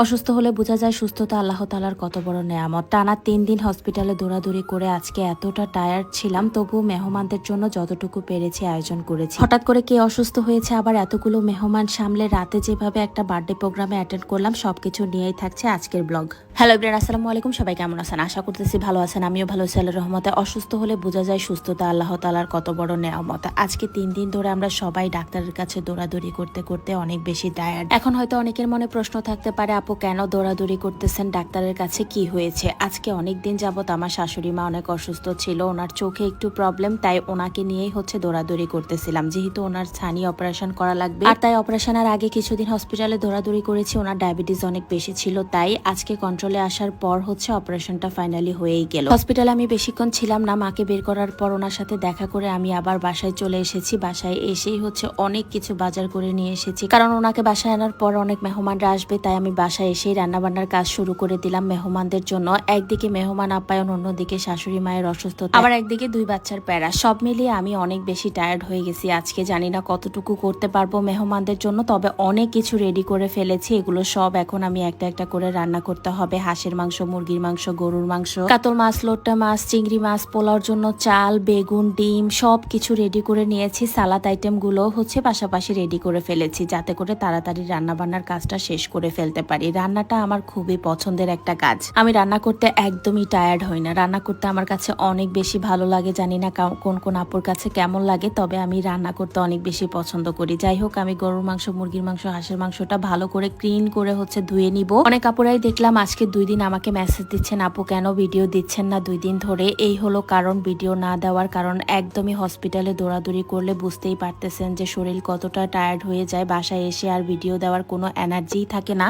অসুস্থ হলে বোঝা যায় সুস্থতা আল্লাহ তালার কত বড় নেয়ামত। টানা তিন দিন হসপিটালে দৌড়াদৌড়ি করে আজকে এতটা টায়ার্ড ছিলাম তবু মেহমানদের জন্য যতটুকু পেরেছি আয়োজন করেছি। হঠাৎ করে কে অসুস্থ হয়েছে, আবার এতগুলো মেহমান সামলে রাতে যেভাবে একটা বার্থডে প্রোগ্রামে অ্যাটেন্ড করলাম, সবকিছু নিয়েই থাকছে আজকের ব্লগ হ্যালো ব্রেন আসসালামু আলাইকুম, সবাই কেমন আছেন? আশা করতেছি ভালো আছেন, আমিও ভালো আছি, আল্লাহর রহমতে। অসুস্থ হলে বোঝা যায় সুস্থতা আল্লাহ তালার কত বড় নেয়ামত। আজকে তিন দিন ধরে আমরা সবাই ডাক্তারের কাছে দৌড়াদৌড়ি করতে করতে অনেক বেশি টায়ার্ড এখন হয়তো অনেকের মনে প্রশ্ন থাকতে পারে আপু কেন দৌড়াদৌড়ি করতেছেন? ডাক্তারের কাছে কি হয়েছে? আজকে অনেক দিন যাবত আমার শাশুড়ি মা অনেক অসুস্থ ছিল, ওনার চোখে একটু প্রবলেম তাই ওনাকে নিয়েই হচ্ছে দৌড়াদৌড়ি করতেছিলাম। যেহেতু ওনার ছানি অপারেশন করা লাগবে, আর তাই অপারেশনের আগে কিছুদিন হসপিটালে দৌড়াদৌড়ি করেছি, ওনার ডায়াবেটিস অনেক বেশি ছিল, তাই আজকে কন্ট্রোলে আসার পর হচ্ছে অপারেশনটা ফাইনালি হয়েই গেল। হসপিটালে আমি বেশিক্ষণ ছিলাম না, মাকে বের করার পর ওনার সাথে দেখা করে আমি আবার বাসায় চলে এসেছি। বাসায় এসেই হচ্ছে অনেক কিছু বাজার করে নিয়ে এসেছি, কারণ ওনাকে বাসায় আনার পর অনেক মেহমানরা আসবে, তাই আমি বাসায় এসেই রান্নাবান্নার কাজ শুরু করে দিলাম মেহমানদের জন্য। একদিকে মেহমান আপ্যায়ন, অন্যদিকে শাশুড়ি মায়ের অসুস্থতা। আবার একদিকে দুই বাচ্চার প্যারা। সব মিলিয়ে আমি অনেক বেশি টায়ার্ড হয়ে গেছি। আজকে জানি না কতটুকু করতে পারব মেহমানদের জন্য, তবে অনেক কিছু রেডি করে ফেলেছি। এগুলো সব এখন আমি একটা একটা করে রান্না করতে হবে। হাঁসের মাংস, মুরগির মাংস, গরুর মাংস, কাতল মাছ, লোট্টা মাছ, চিংড়ি মাছ, পোলাওর জন্য চাল, বেগুন, ডিম, সব কিছু রেডি করে নিয়েছি। সালাদ আইটেমগুলো হচ্ছে পাশাপাশি রেডি করে ফেলেছি, যাতে করে তাড়াতাড়ি রান্না বান্নার কাজটা শেষ করে ফেলতে পারি। রান্নাটা আমার খুবই পছন্দের একটা কাজ। আমি রান্না করতে একদমই টায়ার্ড হই না। রান্না করতে আমার কাছে অনেক বেশি ভালো লাগে, জানি না কোন কোন আপুর কাছে কেমন লাগে, তবে আমি রান্না করতে অনেক বেশি পছন্দ করি। যাই হোক আমি গরুর মাংস, মুরগির মাংস, হাঁসের মাংসটা ভালো করে ক্লিন করে হচ্ছে ধুয়ে নিব। অনেক আপুরাই দেখলাম আজকে দুই দিন আমাকে মেসেজ দিচ্ছেন, আপু, কেন ভিডিও দিচ্ছেন না দুই দিন ধরে? এই হলো কারণ ভিডিও না দেওয়ার কারণ। একদমই হসপিটালে দৌড়াদৌড়ি করলে বুঝতেই পারতেছেন যে শরীর কতটা টায়ার্ড হয়ে যায়। বাসায় এসে আর ভিডিও দেওয়ার কোনো এনার্জিই থাকে না।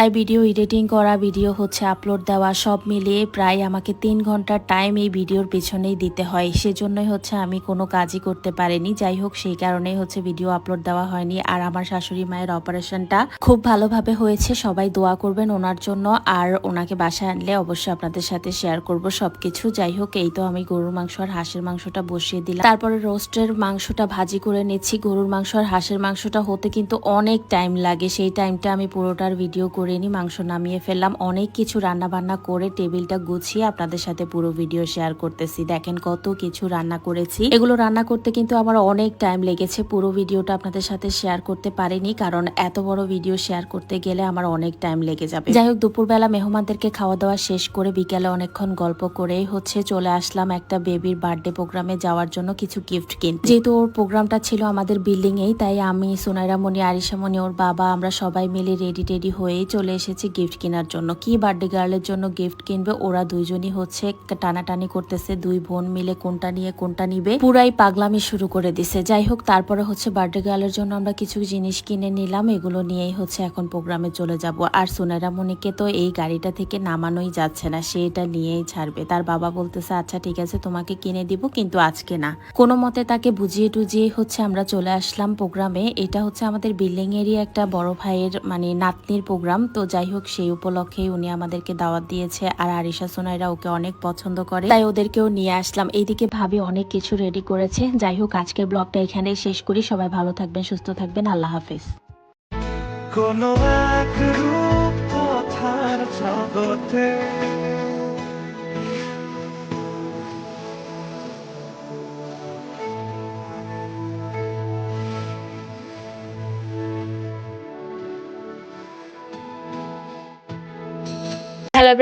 তাই ভিডিও এডিটিং করা, ভিডিও হচ্ছে আপলোড দেওয়া, সব মিলিয়ে প্রায় আমাকে তিন ঘণ্টার টাইম এই ভিডিওর পেছনেই দিতে হয়। সেজন্যই হচ্ছে আমি কোনো কাজই করতে পারিনি। যাই হোক, সেই কারণেই হচ্ছে ভিডিও আপলোড দেওয়া হয়নি। আর আমার শাশুড়ি মায়ের অপারেশনটা খুব ভালোভাবে হয়েছে। সবাই দোয়া করবেন ওনার জন্য। আর ওনাকে বাসায় আনলে অবশ্যই আপনাদের সাথে শেয়ার করব সবকিছু। যাই হোক, এই তো আমি গরুর মাংস আর হাঁসের মাংসটা বসিয়ে দিলাম। তারপরে রোস্টের মাংসটা ভাজি করে নিচ্ছি। গরুর মাংস আর হাঁসের মাংসটা হতে কিন্তু অনেক টাইম লাগে। সেই টাইমটা আমি পুরোটার ভিডিও করে নিই মাংস নামিয়ে ফেললাম। অনেক কিছু রান্না বান্না করে টেবিলটা গুছিয়ে আপনাদের সাথে পুরো ভিডিও শেয়ার করতেছি। দেখেন কত কিছু রান্না করেছি। এগুলো রান্না করতে কিন্তু আমার অনেক টাইম লেগেছে। পুরো ভিডিওটা আপনাদের সাথে শেয়ার করতে পারিনি, কারণ এত বড় ভিডিও শেয়ার করতে গেলে আমার অনেক টাইম লেগে যাবে। যাই হোক, দুপুরবেলা মেহমানদেরকে খাওয়া দাওয়া শেষ করে বিকেলে অনেকক্ষণ গল্প করে হচ্ছে চলে আসলাম একটা বেবির বার্থডে প্রোগ্রামে যাওয়ার জন্য কিছু গিফট কিনতে। যেহেতু ওর প্রোগ্রামটা ছিল আমাদের বিল্ডিং এই তাই আমি সোনাইরা আরিশা মনি ওর বাবা, আমরা সবাই মিলে রেডি টেডি হয়েই চলে এসেছি গিফট কেনার জন্য। কি বার্থডে গার্লের জন্য গিফট কিনবে? ওরা দুইজনই হচ্ছে টানাটানি করতেছে। দুই বোন মিলে কোনটা নিয়ে, কোনটা নিবে? পুরাই পাগলামি শুরু করে দিছে। যাই হোক, তারপরে হচ্ছে বার্থডে গার্লের জন্য আমরা কিছু জিনিস কিনে নিলাম। এগুলো নিয়েই হচ্ছে এখন প্রোগ্রামে চলে যাব। আর সোনাইরা মনিকে তো এই গাড়িটা থেকে নামানোই যাচ্ছে না। সে এটা নিয়েই ছাড়বে। তার বাবা বলতেছে আচ্ছা ঠিক আছে, তোমাকে কিনে দিব, কিন্তু আজকে না। কোনো মতে তাকে বুঝিয়ে টুজিয়ে হচ্ছে আমরা চলে আসলাম প্রোগ্রামে এটা হচ্ছে আমাদের বিল্ডিং এরই একটা বড় ভাইয়ের মানে নাতনির প্রোগ্রাম তো যাই হোক, সেই উপলক্ষেই উনি আমাদেরকে দাওয়াত দিয়েছে আর আরিশা সোনাইরা ওকে অনেক পছন্দ করে। তাই ওদেরকেও নিয়ে আসলাম। এইদিকে ভাবি অনেক কিছু রেডি করেছে। যাই হোক, আজকের ব্লগটা এখানেই শেষ করি। সবাই ভালো থাকবেন, সুস্থ থাকবেন। আল্লাহ হাফিজ। কোনো জগতে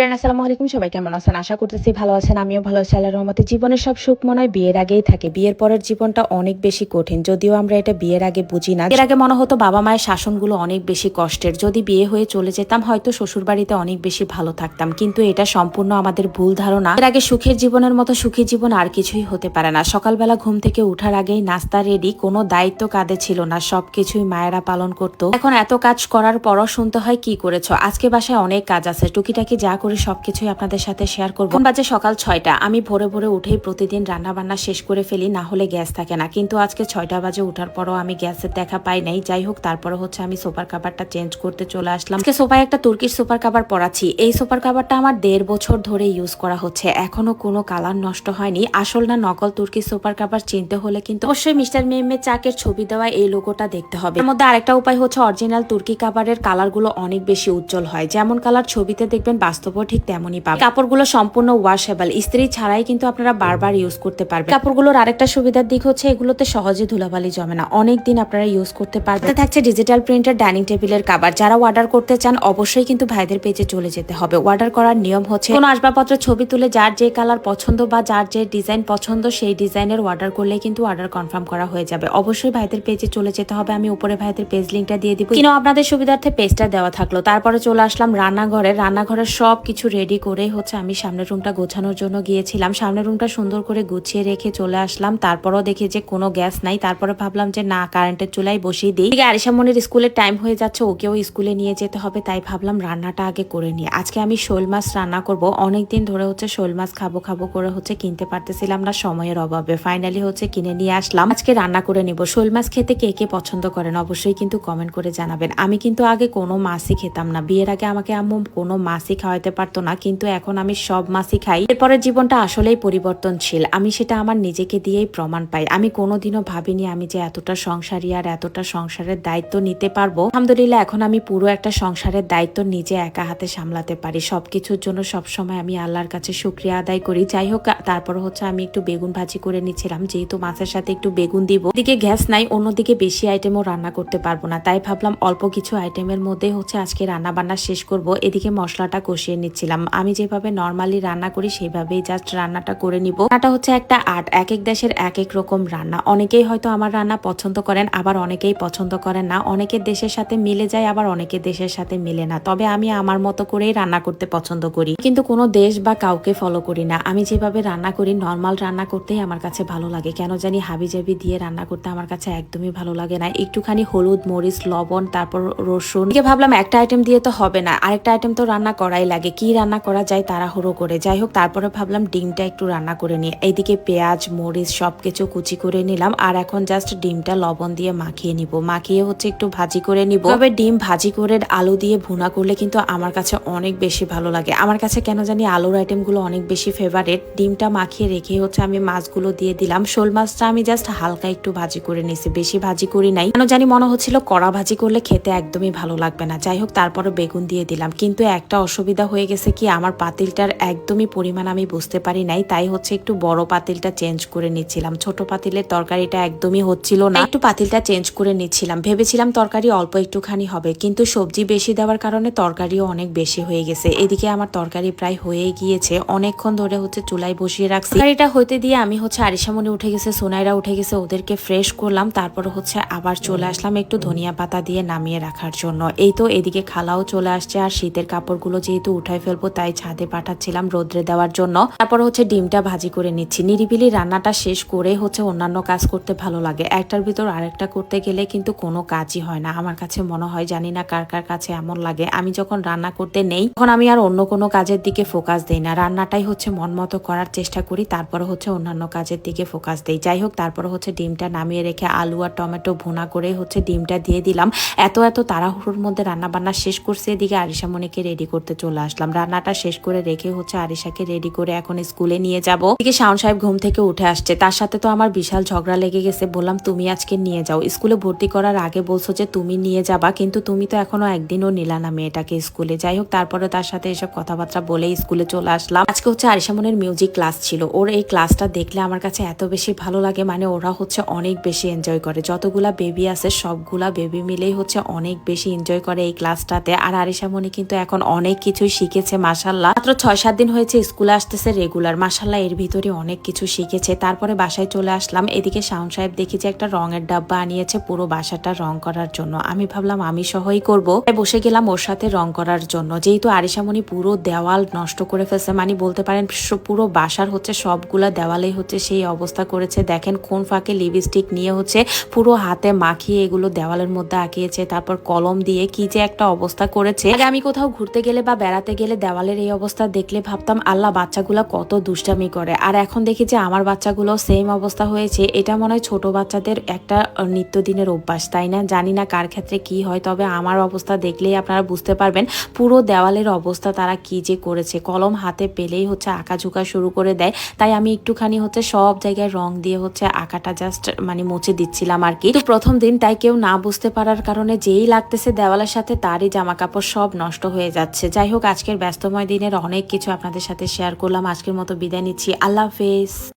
আসসালামু আলাইকুম। সবাই কেমন আছেন? আশা করতেছি ভালো আছেন। আমিও ভালো আছি। আল্লাহর রহমতে জীবনের সব সুখ মনে হয় বিয়ের আগেই থাকে। বিয়ের পরের জীবনটা অনেক বেশি কঠিন। যদিও আমরা এটা বিয়ের আগে বুঝি না। এর আগে মনে হতো বাবা মায়ের শাসনগুলো অনেক বেশি কষ্টের। যদি বিয়ে হয়ে চলে যেতাম, হয়তো শ্বশুর বাড়িতে অনেক বেশি ভালো থাকতাম। কিন্তু এটা সম্পূর্ণ আমাদের ভুল ধারণা। এর আগে সুখের জীবনের মতো সুখী জীবন আর কিছুই হতে পারে না। সকালবেলা ঘুম থেকে উঠার আগেই নাস্তা রেডি কোনো দায়িত্ব কাঁধে ছিল না। সবকিছুই মায়েরা পালন করতো। এখন এত কাজ করার পরও শুনতে হয়, কি করেছ? আজকে বাসায় অনেক কাজ আছে। টুকিটাকি যা করি সবকিছুই আপনাদের সাথে শেয়ার করব। বাজে সকাল ছয়টা। আমি ভোরে ভোরে উঠেই প্রতিদিন রান্না বান্না শেষ করে ফেলি, না হলে গ্যাস থাকে না। কিন্তু আজকে ছয়টা বাজে ওঠার পরও আমি গ্যাসের দেখা পাই নাই। যাই হোক, তারপরে হচ্ছে আমি সোফার কাভারটা চেঞ্জ করতে চলে আসলাম। আজকে সোফায় একটা তুর্কির সুপার কাভার পরাচ্ছি। এই সুপার কাভারটা আমার দেড় বছর ধরে ইউজ করা হচ্ছে। এখনও কোনো কালার নষ্ট হয়নি। আসল না নকল তুর্কি সুপার কাভার চিনতে হলে কিন্তু অবশ্যই মিস্টার মেমের চাকের ছবি দেওয়া এই লোগোটা দেখতে হবে। এর মধ্যে আরেকটা উপায় হচ্ছে অরিজিনাল তুর্কি কাভারের কালারগুলো অনেক বেশি উজ্জ্বল হয়। যেমন কালার ছবিতে দেখবেন বাস্তবেও ঠিক তেমনই পাবেন কাপড়গুলো সম্পূর্ণ ওয়াশেবল ইস্ত্রি ছাড়াই কিন্তু আপনারা বারবার ইউজ করতে পারবেন। কাপড়গুলোর আরেকটা সুবিধার দিক হচ্ছে এগুলোতে সহজে ধুলাবালি জমে না। অনেক দিন আপনারা ইউজ করতে পারবেন। থাকছে ডিজিটাল প্রিন্টার ডাইনিং টেবিলের কাবার যারা অর্ডার করতে চান, অবশ্যই কিন্তু ভাইদের পেজে চলে যেতে হবে। অর্ডার করার নিয়ম হচ্ছে কোনো আসবাবপত্রের ছবি তুলে যার যে কালার পছন্দ বা যার যে ডিজাইন পছন্দ, সেই ডিজাইনের অর্ডার করলে কিন্তু অর্ডার কনফার্ম করা হয়ে যাবে। অবশ্যই ভাইদের পেজে চলে যেতে হবে। আমি উপরে ভাইদের পেজ লিঙ্কটা দিয়ে দিব। কিন্তু আপনাদের সুবিধার্থে পেজটা দেওয়া থাকল। তারপরে চলে আসলাম রান্নাঘরে। রান্নাঘরের সব কিছু রেডি করে হচ্ছে আমি সামনের রুমটা গোছানোর জন্য গিয়েছিলাম। সামনের রুমটা সুন্দর করে গুছিয়ে রেখে চলে আসলাম। তারপরও দেখি যে কোনো গ্যাস নাই। তারপরে ভাবলাম যে, না কারেন্টের চুলাই বসিয়ে দিই। এদিকে আরিশা মনির স্কুলের টাইম হয়ে যাচ্ছে। ওকেও স্কুলে নিয়ে যেতে হবে। তাই ভাবলাম রান্নাটা আগে করে নিই। আজকে আমি শোল মাছ রান্না করব। অনেকদিন ধরে হচ্ছে শোল মাছ খাব খাব করে হচ্ছে কিনতে পারতেছিলাম না সময়ের অভাবে। ফাইনালি হচ্ছে কিনে নিয়ে আসলাম। আজকে রান্না করে নিব। শোল মাছ খেতে কে কে পছন্দ করেন অবশ্যই কিন্তু কমেন্ট করে জানাবেন। আমি কিন্তু আগে কোনো মাছই খেতাম না। বিয়ের আগে আমাকে আম্মু কোনো মাছই খাওয়াতে পারতো না, কিন্তু এখন আমি সব মাছই খাই। এরপরে জীবনটা আসলেই পরিবর্তনশীল। আমি সেটা আমার নিজেকে দিয়েই প্রমাণ পাই। আমি কোনোদিনও ভাবিনি আমি যে এতটা সংসারী আর এতটা সংসারের দায়িত্ব নিতে পারব। আলহামদুলিল্লাহ, এখন আমি পুরো একটা সংসারের দায়িত্ব নিজে একা হাতে সামলাতে পারি। সবকিছুর জন্য সবসময় আমি আল্লাহর কাছে শুক্রিয়া আদায় করি। যাই হোক, তারপর হচ্ছে আমি একটু বেগুন ভাজি করে নিচ্ছিলাম যেহেতু মাছের সাথে একটু বেগুন দিব। এদিকে গ্যাস নাই, অন্যদিকে বেশি আইটেমও রান্না করতে পারব না। তাই ভাবলাম অল্প কিছু আইটেমের মধ্যে হচ্ছে আজকে রান্না বান্না শেষ করব। এদিকে মশলাটা কষিয়ে নিচ্ছিলাম। আমি যেভাবে নর্মালি রান্না করি সেভাবেই জাস্ট রান্নাটা করে নিব। রান্নাটা হচ্ছে একটা আর্ট, এক এক দেশের এক এক রকম রান্না। অনেকেই হয়তো আমার রান্না পছন্দ করেন, আবার অনেকেই পছন্দ করেন না। অনেকের দেশের সাথে মিলে যায়, আবার অনেকের দেশের সাথে মিলে না। তবে আমি আমার মতো করেই রান্না করতে পছন্দ করি। কিন্তু কোনো দেশ বা কাউকে ফলো করি না। আমি যেভাবে রান্না করি নর্মাল রান্না করতেই আমার কাছে ভালো লাগে। কেন জানি হাবিজাবি দিয়ে রান্না করতে আমার কাছে একদমই ভালো লাগে না। একটুখানি হলুদ, মরিচ, লবণ, তারপর রসুন। ভাবলাম একটা আইটেম দিয়ে তো হবে না। আরেকটা আইটেম তো রান্না করাই লাগে। কি রান্না করা যায় তাড়াহুড়ো করে। যাই হোক তারপরে ভাবলাম ডিমটা একটু রান্না করে নিই। এইদিকে পেঁয়াজ, মরিচ সব কিছু কুচি করে নিলাম আর এখন জাস্ট ডিমটা লবণ দিয়ে মাখিয়ে নিব। মাখিয়ে হচ্ছে একটু ভাজি করে নিব। তবে ডিম ভাজি করে আলু দিয়ে ভুনা করলে কিন্তু আমার কাছে অনেক বেশি ভালো লাগে। আমার কাছে কেন জানি আলুর আইটেমগুলো অনেক বেশি ফেভারেট ডিমটা মাখিয়ে রেখে হচ্ছে আমি মাছগুলো দিয়ে দিলাম। শোল মাছটা আমি জাস্ট হালকা একটু ভাজি করে নিছি। বেশি ভাজি করি নাই। কেন জানি মনে হচ্ছিল কড়া ভাজি করলে খেতে একদমই ভালো লাগবে না। যাই হোক তারপরে বেগুন দিয়ে দিলাম। কিন্তু একটা অসুবিধা গেছে কি আমার পাতিলটার একদমই পরিমাণ আমি বুঝতে পারি নাই, তাই হচ্ছে একটু বড় পাতিলটা চেঞ্জ করে নিচ্ছিলাম। ছোট পাতিলের তরকারিটা একদমই হচ্ছিল না। একটু পাতিলটা চেঞ্জ করে নিচ্ছিলাম। ভেবেছিলাম তরকারি অল্প একটুখানি হবে, কিন্তু সবজি বেশি দেওয়ার কারণে তরকারিও অনেক বেশি হয়ে গেছে। এদিকে আমার তরকারি প্রায় হয়ে গিয়েছে, অনেকক্ষণ ধরে হচ্ছে চুলায় বসিয়ে রাখছি। তরকারিটা হইতে দিয়ে আমি হচ্ছে আরিসামনি উঠে গেছে, সোনাইরা উঠে গেছে, ওদেরকে ফ্রেশ করলাম, তারপর হচ্ছে আবার চলে আসলাম একটু ধনিয়া পাতা দিয়ে নামিয়ে রাখার জন্য। এই তো এদিকে খালাও চলে আসছে, আর শীতের কাপড়গুলো যেহেতু উঠাই ফেলব, তাই ছাদে পাঠাচ্ছিলাম রোদ্রে দেওয়ার জন্য। তারপর হচ্ছে ডিমটা ভাজি করে নিচ্ছি। নিরিবিলি রান্নাটা শেষ করে হচ্ছে অন্যান্য কাজ করতে ভালো লাগে। একটার ভিতর আরেকটা করতে গেলে কিন্তু কোনো কাজই হয় না। আমার কাছে মনে হয় জানি না কার কার কাছে এমন লাগে। আমি যখন রান্না করতে নেই, তখন আমি আর অন্য কোনো কাজের দিকে ফোকাস দেই না। রান্নাটাই হচ্ছে মন মতো করার চেষ্টা করি তারপর হচ্ছে অন্যান্য কাজের দিকে ফোকাস দেই। যাই হোক তারপর হচ্ছে ডিমটা নামিয়ে রেখে আলু আর টমেটো ভুনা করে হচ্ছে ডিমটা দিয়ে দিলাম। এত এত তাড়াহুড়োর মধ্যে রান্না বান্না শেষ করছে, এদিকে আরিসামণিকে রেডি করতে চলে আসলাম। রান্নাটা শেষ করে রেখে হচ্ছে আরিশাকে রেডি করে এখন স্কুলে নিয়ে যাব। এদিকে শাওন সাহেব ঘুম থেকে উঠে আসছে। তার সাথে তো আমার বিশাল ঝগড়া লেগে গেছে। বললাম, তুমি আজকে নিয়ে যাও। স্কুলে ভর্তি করার আগে বলছো যে তুমি নিয়ে যাবা, কিন্তু তুমি তো এখনও একদিনও নিলা না মেয়েটাকে স্কুলে। যাই হোক, তারপরে তার সাথে এসব কথাবার্তা বলে স্কুলে চলে আসলাম। আজকে হচ্ছে আরিসামনের মিউজিক ক্লাস ছিল। ওর এই ক্লাসটা দেখলে আমার কাছে এত বেশি ভালো লাগে মানে ওরা হচ্ছে অনেক বেশি এনজয় করে। যতগুলা বেবি আছে, সবগুলা বেবি মিলেই হচ্ছে অনেক বেশি এনজয় করে এই ক্লাসটাতে আর আরিসামনি কিন্তু এখন অনেক কিছুই শিখেছে মাসাল্লাহ মাত্র ছয়, সাত দিন হয়েছে, স্কুলে আসতেছে রেগুলার। মাসাল্লাহ এর ভিতরে অনেক কিছু শিখেছে। তারপরে বাসায় চলে আসলাম। এদিকে শাওন সাহেব দেখি যে একটা রঙের ডাব্বা আনিয়েছে পুরো বাসাটা রং করার জন্য। আমি ভাবলাম, আমি সহই করব। বসে গেলাম ওর সাথে রং করার জন্য। যেহেতু আরিসামনি পুরো দেওয়াল নষ্ট করে ফেলছে মানে বলতে পারেন পুরো বাসার হচ্ছে সবগুলা দেওয়ালেই হচ্ছে সেই অবস্থা করেছে। দেখেন কোন ফাঁকে লিপস্টিক নিয়ে হচ্ছে পুরো হাতে মাখিয়ে এগুলো দেওয়ালের মধ্যে আঁকিয়েছে, তারপর কলম দিয়ে কি যে একটা অবস্থা করেছে। আগে আমি কোথাও ঘুরতে গেলে বা বেড়াতে আঁকাতে গেলে দেওয়ালের এই অবস্থা দেখলে ভাবতাম, আল্লাহ, বাচ্চাগুলো কত দুষ্টামি করে। আর এখন দেখি যে আমার বাচ্চাগুলো সেম অবস্থা হয়েছে। এটা মনে হয় ছোট বাচ্চাদের একটা নিত্যদিনের অভ্যাস, তাই না? জানি না কার ক্ষেত্রে কি হয়, তবে আমার অবস্থা দেখলেই আপনারা বুঝতে পারবেন পুরো দেওয়ালের অবস্থা তারা কি যে করেছে। কলম হাতে পেলেই হচ্ছে আঁকা ঝুঁকা শুরু করে দেয়। তাই আমি একটুখানি হচ্ছে সব জায়গায় রং দিয়ে হচ্ছে আঁকাটা জাস্ট মানে মুছে দিচ্ছিলাম আর কি। তো প্রথম দিন তাই কেউ না বুঝতে পারার কারণে যেই লাগতেছে দেওয়ালের সাথে তারই জামা কাপড় সব নষ্ট হয়ে যাচ্ছে। যাই হোক আজকের ব্যস্তময় দিনের অনেক কিছু আপনাদের সাথে শেয়ার করলাম। আজকের মতো বিদায় নিচ্ছি। আল্লাহ হাফেজ।